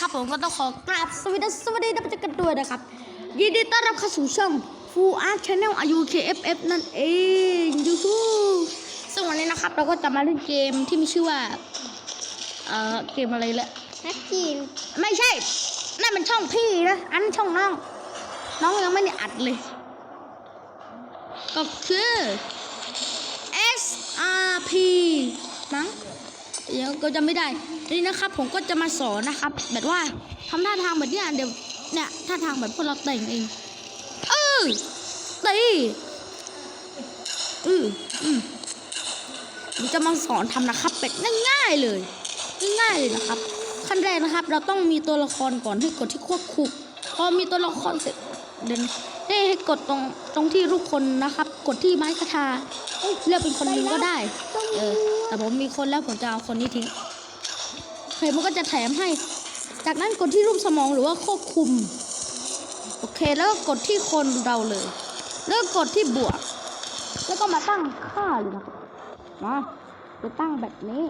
ครับผมก็ต้องขอกราบสวัสดีสวัสดีนักจักรด้วยนะครับ ยินดีต้อนรับเข้าสู่ช่อง Full Art Channel อายุ KFF นั่นเองยูทูซึ่งวันนี้นะครับ เราก็จะมาเล่นเกมที่มีชื่อว่า เอ่อ เกมอะไรละนักกินไม่ใช่ นั่นมันช่องพี่นะ อันนนช่องน้อง น้องยังไม่ได้อัดเลย ก็คือ SRP มั้ง เดี๋ยวก็จะไม่ได้นี่นะครับ ผมก็จะมาสอนนะครับ แบบว่าทำท่าทางแบบเนี้ยเดี๋ยวเนี่ยท่าทางแบบพวกเราแต่งเองเออตีอืออืมผมจะมาสอนทำนะครับเป็ดง่ายๆเลย ง่ายๆเลยนะครับ ขั้นแรกนะครับ เราต้องมีตัวละครก่อนให้กดที่ควบคุมพอมีตัวละครเสร็จเดิน ให้ให้กดตรงตรงที่รูปคนนะครับ กดที่ไม้คาทาเลือกเป็นคนหนึ่งก็ได้ เออ แต่ผมมีคนแล้วผมจะเอาคนนี้ทิ้งโอเคมันก็จะแถมให้ จากนั้นกดที่รูปสมองหรือว่าควบคุม โอเค แล้วก็กดที่คนเราเลย แล้วกกดที่บวก แล้วก็มาตั้งค่าเลยนะมาจะตั้งแบบนี้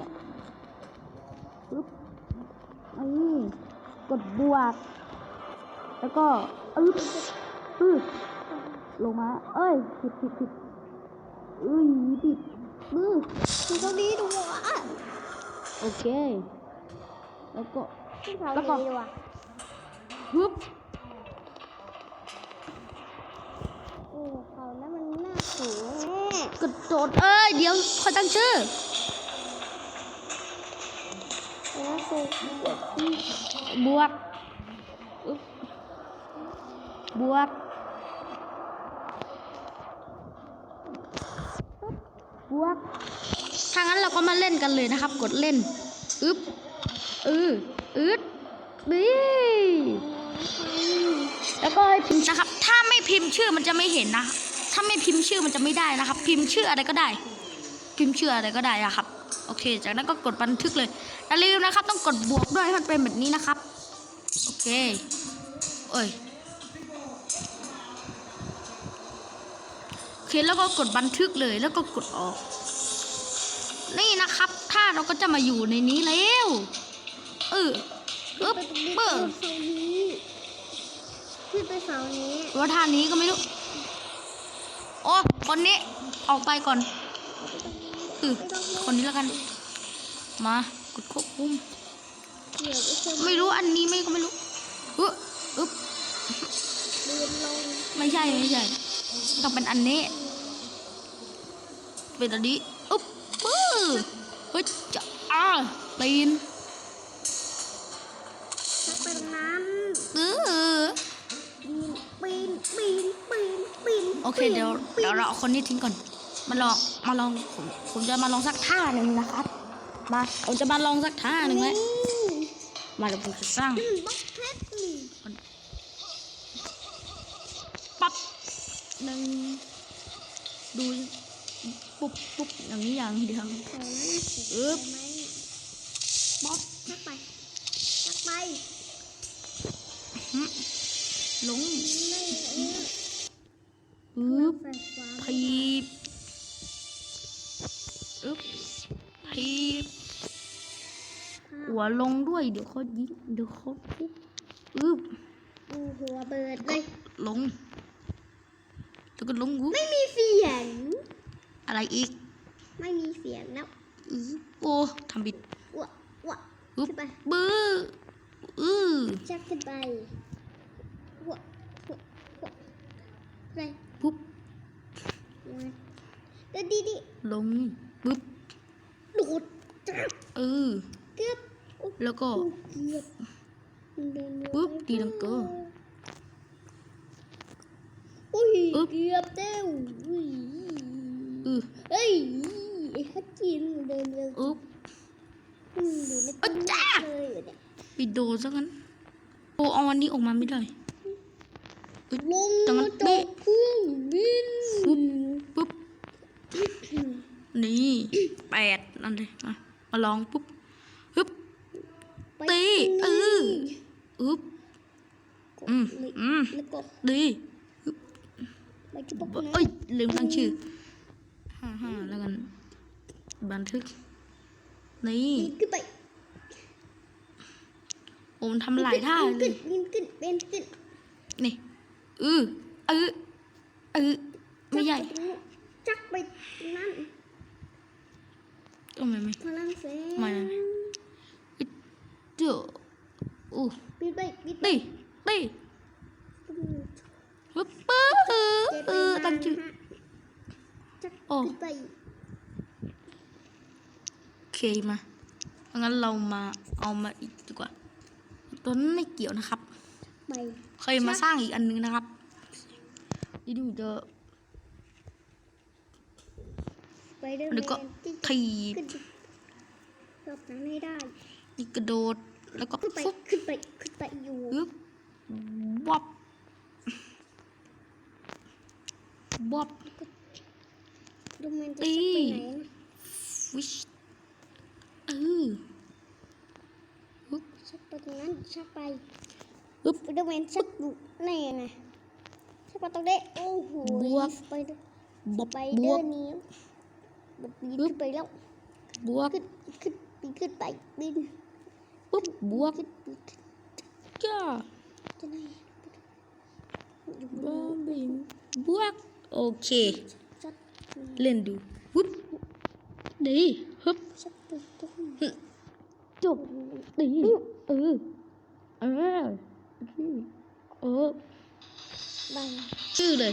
ปึ๊บนี่กดบวก แล้วก็อึ๊บ อึ๊บลงมา เอ้ยผิดผิดผิดเอ้ยผิดมือคือตรงนี้ดูอะโอเค แล้วก็ที่เขาแล้วก็ดีว่ะฮึบโอ้เขานั้นมันน่าสูงแน่กระโดดเอ้ย เดี๋ยวคอยตั้งชื่อน่าสูงบวกอึ๊บ บวก บวก ถ้างั้นเราก็มาเล่นกันเลยนะครับ กดเล่น อึ๊บ อืออึดดีแล้วก็ให้พิมพ์นะครับ ถ้าไม่พิมพ์ชื่อมันจะไม่เห็นนะ ถ้าไม่พิมพ์ชื่อมันจะไม่ได้นะครับ พิมพ์ชื่ออะไรก็ได้ พิมพ์ชื่ออะไรก็ได้อะครับ โอเค จากนั้นก็กดบันทึกเลยอย่าลืมนะครับ ต้องกดบวกด้วยให้มันเป็นแบบนี้นะครับ โอเค เอ้ย เคแล้วก็กดบันทึกเลยแล้วก็กดออก นี่นะครับถ้าเราก็จะมาอยู่ในนี้แล้วเออปึ๊บไปตรงนี้เบอร์เสานี้ขึ้นไปเสานี้ว่าท่านี้ก็ไม่รู้ โอ้คนนี้ออกไปก่อนเออคนนี้แล้วกัน มากดควบคุมเดี๋ยวไปชมไม่รู้อันนี้ไม่ก็ไม่รู้อึ๊บอึ๊บเดินลงไม่ใช่ไม่ใช่ ต้องเป็นอันนี้ เป็นอันนี้อึ๊บปื้อเฮ้ยจะอ่าปีนถ้าไปตรงนั้นเออปีนปีนปีนปีนโอเคเดี๋ยวเดี๋ยวเราเอาคนนี้ทิ้งก่อน มาลองมาลองผมผมจะมาลองสักท่าหนึ่งนะครับ มาผมจะมาลองสักท่าหนึ่งไหมมาเดี๋ยวผมจะสร้าง นึ่งดูปุ๊บปุ๊บอย่างนี้อย่างเดียวเขานั้นน่ะสูงอึ๊บไหมป๊อปชักไปชักไปลงไม่เออปึ๊บไฟฟ้าทีบอึ๊บทีบหัวลงด้วย เดี๋ยวเขายิงเดี๋ยวเขาปุ๊บอึ๊บดูหัวเบิดเลยลง แล้วก็ลงวุ๊บไม่มีเสียง อะไรอีก ไม่มีเสียงแล้วอื้อโอ้ทำบิดวะวะปึ๊บขึ้นไปบื้ออือชักขึ้นไปวะวะวะอะไรปุ๊บวะเดี๋ยวดีดิลงปึ๊บหลุดจับเออเกือบโอ้แล้วก็ เกือบเดินเร็วปึ๊บดีดังเกอร์ อุ้ยปึ๊บเกือบเต้วอุ้ยอือเอ้ยไอ้ฮัจจินเดินเร็วอึ๊บอืมอยู่ในอ๊ะตู้จ้าเลยอยู่เนี่ยไปโดนซะงั้นโอ้เอาวันนี้ออกมาไม่ได้อึ๊บลงจังมางั้นจานี่กเครื่องบินปุ๊บปุ๊บนี่แปดนั่นเลยมามาลองปุ๊บฮึบไปตีเอออึ๊บกดอืมเลยอืมแล้วก็ดีไปที่ปกนะ เอ้ยลืมตั้งชื่อห้าห้าแล้วกัน บันทึก นี่ขึ้นไปผมทำหลายท่าเลขึ้ยนยินขึ้นเป็นขึ้นนี่อือเออเออไม่ใหญ่ จักไปนั่นก็ไม่ไม่ฝรั่งเศสไม่ไม่เจ้าอู้ปิดไปปิดไปตีตี ปึ๊บปึ๊บเออเจ็บเอไปอมาตั้งชื่อนะฮะจักโอ้ปิดไปโอเคมางั้นเรามาเอามาอีกดีกว่า ตัวนั้นไม่เกี่ยวนะครับไปเคยมาสร้างอีกอันนึงนะครับนี่ดูจะไปเดินแล้วก็ที่ถีบขึ้นรอบนั้นให้ได้นี่กระโดดแล้วก็ขึ้นไปฟุบขึ้นไปขึ้นไปอยู่ปึ๊บวั บวับดูมันจะตีชักไปไหนนะวิชเออปึ๊บชักไปตรงนั้นชักไปปึ๊บไปดูมันชักอยู่นี่ไงชักไปตรงนี้โอ้โหบวกไปเดอร์บวบไปบเดิวบนนี้แบบปีนปึ๊บขึ้นไปแล้วบวบขึ้นขึ้นปีนขึ้นไปปีนปึ๊บบวบขึ้นปีนขึ้นจ้าจะไหนอยู่บวบิมบวก โอเคชักเล่นดูวุ๊บดีฮึบชักไปตรงจบดีเออเออเออไปชื่อเลย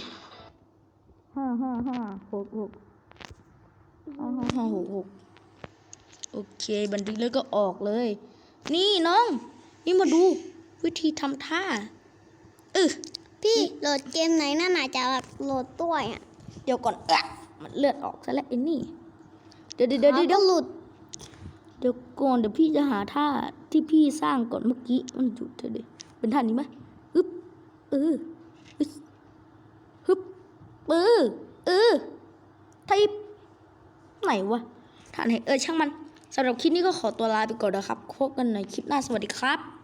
ห้าห้าห้าหกหกห้าห้าห้าหกหกโอเคบันทึกแล้วก็ออกเลย นี่น้อง นี่มาดูวิธีทำท่าเออ พี่โหลดเกมไหนน่าหนาจะโหลดตัวอะเดี๋ยวก่อนเอะมันเลือดออกซะแล้วไอ้นี่ เดี๋ยวเดี๋ยวเดี๋ยวเดี๋ยวหลุด เดี๋ยวก่อนเดี๋ยวพี่จะหาท่าที่พี่สร้างก่อนเมื่อกี้มันอยู่เธอเดี๋ยวเป็นท่านี้ไหมฮึบเออฮึบฮึบเออเออทิปไหนวะท่าไหนเออช่างมันสำหรับคลิปนี้ก็ขอตัวลาไปก่อนนะครับพบกันในคลิปหน้าสวัสดีครับ